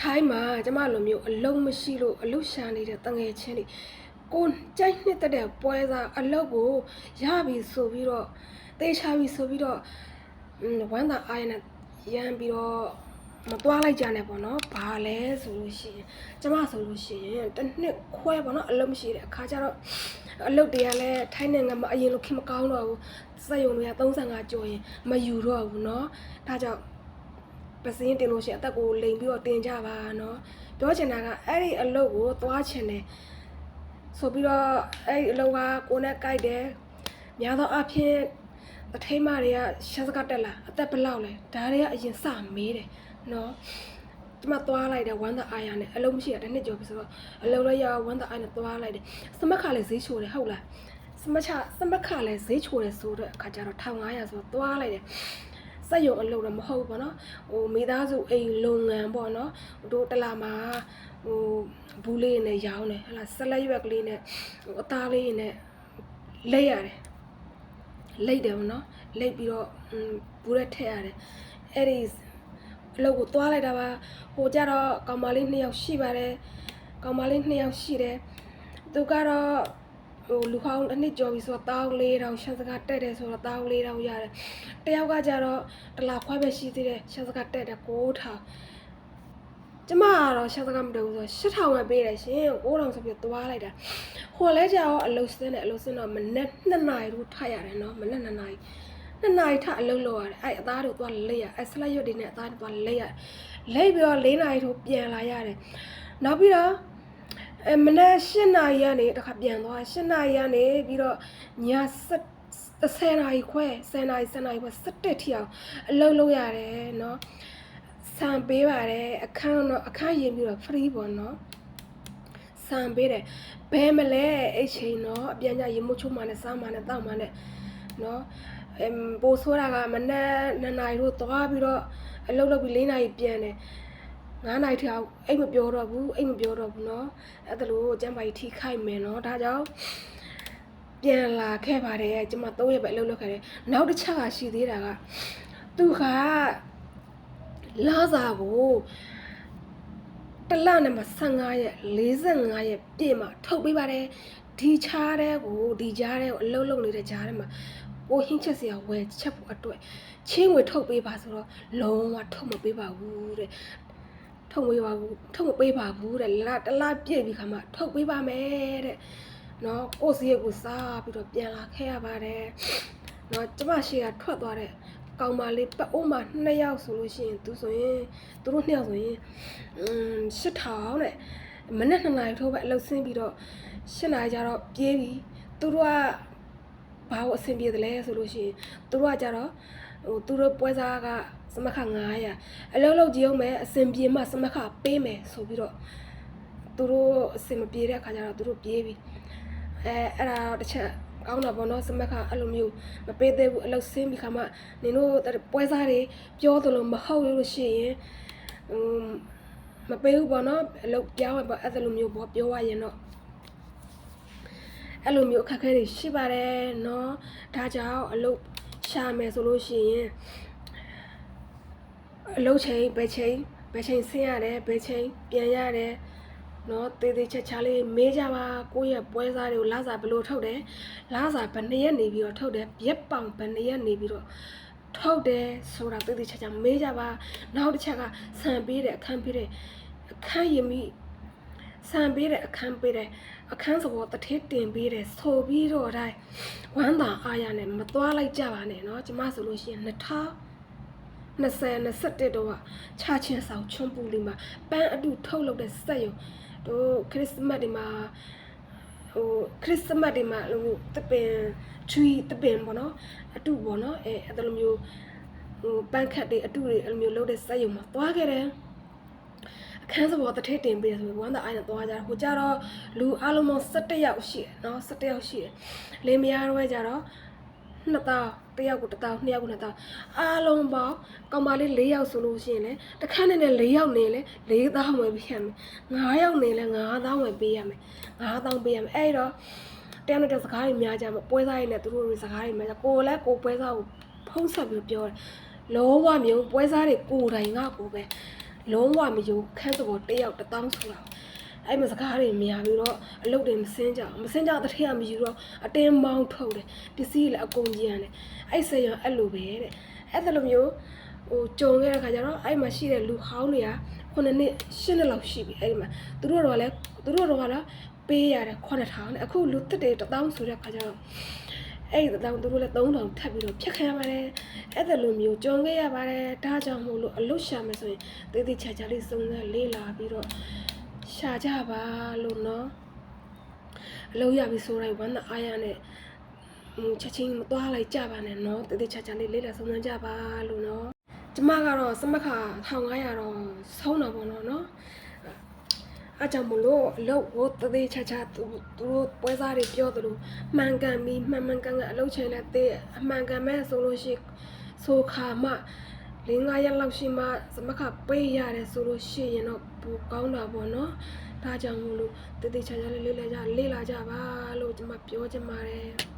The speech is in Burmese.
ထိုင်းမှာကျမလိုမျိုးအလုံးမရှိလို့အလုရှာနေတဲ့တငယ်ချင်းတွေကိုကြိုက်နှစ်သက်တဲ့ပွဲစားအလုတ်ကိုရပြီဆိုပြီးတော့တေချာပြီဆိုပြီးတော့อืมဝမ်းသာအားရနဲ့ရမ်းပြီးတော့မသွားလိုက်ကြနဲ့ပေါ့နော်ဘာလဲဆိုလို့ရှိရင်ကျမဆိုလို့ရှိရင်တစ်နှစ်ခွဲပေါ့နော်အလုံးမရှိတဲ့အခါကျတော့အလုတ်တွေကလည်းထိုင်းနိုင်ငံမှာအရင်လိုခင်မကောင်းတော့ဘူးစက်ရုံတွေက35ကျော်ရင်မယူတော့ဘူးเนาะဒါကြောင့် ပစင်းတင်လို့ရှိရင်အသက်ကိုလိမ်ပြီးတော့တင်ကြပါနော်ပြောချင်တာကအဲ့ဒီအလုပ်ကိုသွားချင်တယ်ဆိုပြီးတော့အဲ့ဒီအလုပ်ကကိုနဲ့ကြိုက်တယ်များသောအားဖြင့်အထိမတွေကရှက်စကတက်လာအသက်ဘလောက်လဲဒါတွေကအရင်စမေးတယ်နော်ဒီမှာသွားလိုက်တယ်ဝမ်းသာအားရနဲ့အလုံးမရှိတာတစ်နှစ်ကျော်ပြီဆိုတော့အလုံးလည်းရဝမ်းသာအားနဲ့သွားလိုက်တယ်စမတ်ခါလည်းဈေးချိုတယ်ဟုတ်လားစမတ်ခါစမတ်ခါလည်းဈေးချိုတယ်ဆိုတော့အခါကျတော့1500ဆိုတော့သွားလိုက်တယ် စက်ရုံအလုပ်တော့မဟုတ်ဘူးပေါ့နော်ဟိုမိသားစုအိမ်လုပ်ငန်းပေါ့နော်တို့တစ်လာမှာဟိုဘူးလေးနဲ့ရောင်းတယ်ဟလာဆက်လက်ရွက်ကလေးနဲ့ဟိုအသားလေးနဲ့လိတ်ရတယ်လိတ်တယ်ပေါ့နော်လိတ်ပြီးတော့อืมဘူးရက်ထည့်ရတယ်အဲ့ဒီအလုပ်ကိုသွားလိုက်တာပါဟိုကြတော့ကောင်မလေးနှစ်ယောက်ရှိပါတယ်ကောင်မလေးနှစ်ယောက်ရှိတယ်သူကတော့ ဟိုလူဟောင်းတစ်နှစ်ကျော်ပြီဆိုတော့1400ရှမ်းစကားတက်တယ်ဆိုတော့1400ရတယ်တယောက်ကကြတော့တစ်လားခွဲပဲရှိသေးတယ်ရှမ်းစကားတက်တယ်9000ကျမကတော့ရှမ်းစကားမတက်ဘူးဆိုတော့8000ပဲပေးတယ်ရှင်9000ဆိုပြီးသွားလိုက်တာဟိုလဲကြတော့အလုပ်စင်းတယ်အလုပ်စင်းတော့မနေ့2နာရီတို့ထရတယ်နော်မနေ့2နာရီ2နာရီထအလုပ်လုပ်ရတယ်အဲ့အသားတို့သွားလိတ်ရအဲ့ဆလက်ရွက်တွေနဲ့အသားတွေသွားလိတ်ရလိတ်ပြီးတော့4နာရီထိုးပြန်လာရတယ်နောက်ပြီးတော့ အဲမနက်၈နာရီကနေတခါပြန်သွား၈နာရီကနေပြီးတော့ည10နာရီခွဲ10နာရီ10နာရီခွဲ17ထိအောင်အလုပ်လုပ်ရတယ်เนาะဆံပေးပါတယ်အခန်းတော့အခန်းရင်ပြီးတော့ free ပေါ့เนาะဆံပေးတယ်ဘဲမလဲအဲ့ချိန်တော့အပြန်ကြရေမုတ်ချုံမှနဲ့စားမှနဲ့တောက်မှနဲ့เนาะအမ်ပိုးဆိုးတာကမနက်2နာရီတို့သွားပြီးတော့အလုပ်လုပ်ပြီး4နာရီပြန်တယ် 9နိုင်ထောင်အိတ်မပြောတော့ဘူးအိတ်မပြောတော့ဘူးเนาะအဲ့ဒါလို့ကျမ်းပါကြီးထိခိုက်မယ်เนาะဒါကြောင့်ပြန်လာခဲ့ပါတယ်ကျမ3ရက်ပဲအလုပ်လုပ်ခဲ့တယ်နောက်တစ်ချက်ကရှိသေးတာကသူကလာစာကိုတစ်လနဲ့မှ15ရက်45ရက်ပြည့်မှထုတ်ပေးပါတယ်ဒီချားတဲ့ကိုဒီကြားတဲ့ကိုအလုပ်လုပ်နေတဲ့ကြားထဲမှာကိုဟင်းချက်စရာဝယ်ချက်ဖို့အတွက်ချင်းငွေထုတ်ပေးပါဆိုတော့လုံးဝထုတ်မပေးပါဘူးတဲ့ ထုတ်ပေးပါဘူးထုတ်မပေးပါဘူးတဲ့လာတစ်လားပြည့်ပြီးခါမှထုတ်ပေးပါမယ်တဲ့နော်ကိုယ့်စီရဲ့ကိုစားပြီးတော့ပြန်လာခဲ့ရပါတယ်နော်ကျမရှိကထွက်သွားတဲ့ကောင်မလေးပတ်အိုးမှာနှစ်ယောက်ဆိုလို့ရှိရင်သူဆိုရင်သူတို့နှစ်ယောက်ဆိုရင်อืม8000တဲ့မနေ့နှစ်နာရီထိုးပဲအလုပ်ဆင်းပြီးတော့8နာရီကျတော့ပြေးပြီသူတို့ကဘာလို့အဆင်ပြေတယ်လဲဆိုလို့ရှိရင်သူတို့ကကြတော့ ဟိုသူတို့ပွဲစားကစမခ900အလုပ်လုပ်ကြည့်အောင်မယ်အဆင်ပြေမှစမခပေးမယ်ဆိုပြီးတော့သူတို့အဆင်မပြေတဲ့အခါကျတော့သူတို့ပြေးပြီအဲအဲ့ဒါတစ်ချက်ကောင်းတာပေါ့နော်စမခအဲ့လိုမျိုးမပေးသေးဘူးအလုပ်ဆင်းပြီးခါမှနင်တို့ပွဲစားတွေပြောသလိုမဟုတ်လို့ရှိရင်ဟိုမပေးဘူးပေါ့နော်အလုပ်ပြောင်းရပေါ့အဲ့လိုမျိုးပေါ့ပြောရရင်တော့အဲ့လိုမျိုးအခက်အခဲတွေရှိပါတယ်နော်ဒါကြောင့်အလုပ် ရှာမယ်ဆိုလို့ရှိရင်အလုပ်ချိန်ဘယ်ချိန်ဘယ်ချိန်ဆင်းရတယ်ဘယ်ချိန်ပြန်ရတယ်နော်တေးသေးချက်ချာလေးမေးကြပါကိုယ့်ရဲ့ပွဲစားတွေကိုလာစာဘယ်လိုထုတ်တယ်လာစာဘယ်နှစ်ရက်နေပြီးတော့ထုတ်တယ်ရက်ပေါင်ဘယ်နှစ်ရက်နေပြီးတော့ထုတ်တယ်ဆိုတာတေးသေးချက်ချာမေးကြပါနောက်တစ်ချက်ကဆန်ပေးတဲ့အခန်းပေးတဲ့အခန်းရင်မိ ဆန်ပေးတဲ့အခန်းပေးတဲ့အခန်းစဘောတထေးတင်ပေးတယ်ဆိုပြီးတော့တိုင်းဝမ်းသာအားရနဲ့မသွားလိုက်ကြပါနဲ့เนาะကျမဆိုလို့ရှိရင်2000 20 21တော့ကချချင်းဆောင်ချွန်ပူလေးမှာပန်းအတူထုတ်လုပ်တဲ့စက်ရုံတို့ခရစ်စမတ်တွေမှာဟိုခရစ်စမတ်တွေမှာဟိုတပင် tree တပင်ပေါ့နော်အတူပေါ့နော်အဲအဲ့လိုမျိုးဟိုပန်းခတ်တွေအတူတွေအဲ့လိုမျိုးလုပ်တဲ့စက်ရုံမှာသွားခဲ့တယ် အခန်းစဘောတထိတ်တင်ပေးတယ်ဆိုပြီးဝမ်းသာအိုင်းနဲ့သွားကြတယ်ဟိုကြတော့လူအလုံးပေါင်း17ယောက်ရှိတယ်နော်17ယောက်ရှိတယ်လင်းမယားတော့ကြတော့နှစ်တောင်းတစ်ယောက်ကိုတစ်တောင်းနှစ်ယောက်ကိုနှစ်တောင်းအားလုံးပေါင်းကောင်မလေး၄ယောက်ဆိုလို့ရှိရင်လေတစ်ခါနဲ့လည်း၄ယောက်နေလေ၄တောင်းဝယ်ပေးရမယ်၅ယောက်နေလဲ၅တောင်းဝယ်ပေးရမယ်၅တောင်းပေးရမယ်အဲ့တော့တယောက်နဲ့တယောက်စကားတွေများကြမှာပွဲစားတွေနဲ့သူတို့တွေစကားတွေများကြကိုလည်းကိုပွဲစားကိုဖုံးဆက်ပြီးပြောတယ်လောဘမျိုးပွဲစားတွေကိုယ်တိုင်ငါကိုပဲ လုံးဝမယူခန်းစပေါ်တစ်ယောက်တစ်တောင်းဆိုတာအဲ့မှာစကားတွေများပြီးတော့အလုပ်တွေမစင်းကြအောင်မစင်းကြတဲ့ထက်မယူတော့အတင်းမောင်းထုတ်တယ်ပစ္စည်းလည်းအကုန်ကြီးရတယ်အဲ့ဆေးရအဲ့လိုပဲတဲ့အဲ့ဒါလိုမျိုးဟိုကြုံခဲ့တဲ့ခါကျတော့အဲ့မှာရှိတဲ့လူဟောင်းတွေကခုနှစ်နှစ်ရှစ်နှစ်လောက်ရှိပြီအဲ့ဒီမှာသူတို့တော့လည်းသူတို့တော့ကလည်းပေးရတယ်9000တဲ့အခုလူတစ်တွေ1000ဆိုတဲ့ခါကျတော့ အဲ့ဒီတောင်သူတို့လည်း3000ထပ်ပြီးတော့ဖြတ်ခံရပါတယ်အဲ့ဒါလိုမျိုးကြုံခဲ့ရပါတယ်ဒါကြောင့်မို့လို့အလုရှာမယ်ဆိုရင်တေးသေးချာချာလေးစုံစမ်းလေးလာပြီးတော့ရှာကြပါလို့နော်အလုရပြီဆိုတိုင်းဝမ်းသာအားရနဲ့ဟိုချက်ချင်းမသွားလိုက်ကြပါနဲ့နော်တေးသေးချာချာလေးလေးလာစုံစမ်းကြပါလို့နော်ကျမကတော့စမခ1500တော့ဆုံးတော့ပေါ့နော်နော် အားကြောင့်မလို့အလုပ်ကိုတသေးချာချာသူသူတို့ပွဲစားတွေပြောသလိုမှန်ကန်ပြီးမှန်မှန်ကန်ကန်အလုပ်ချင်တဲ့တဲ့အမှန်ကန်မဲ့ဆိုလို့ရှိရင်ဆိုခါမှ၄၅ရက်လောက်ရှိမှစမခပေးရတယ်ဆိုလို့ရှိရင်တော့ပိုကောင်းတာပေါ့နော်ဒါကြောင့်မလို့တသေးချာချာလေးလေးလာကြလေးလာကြပါလို့ကျွန်မပြောချင်ပါတယ်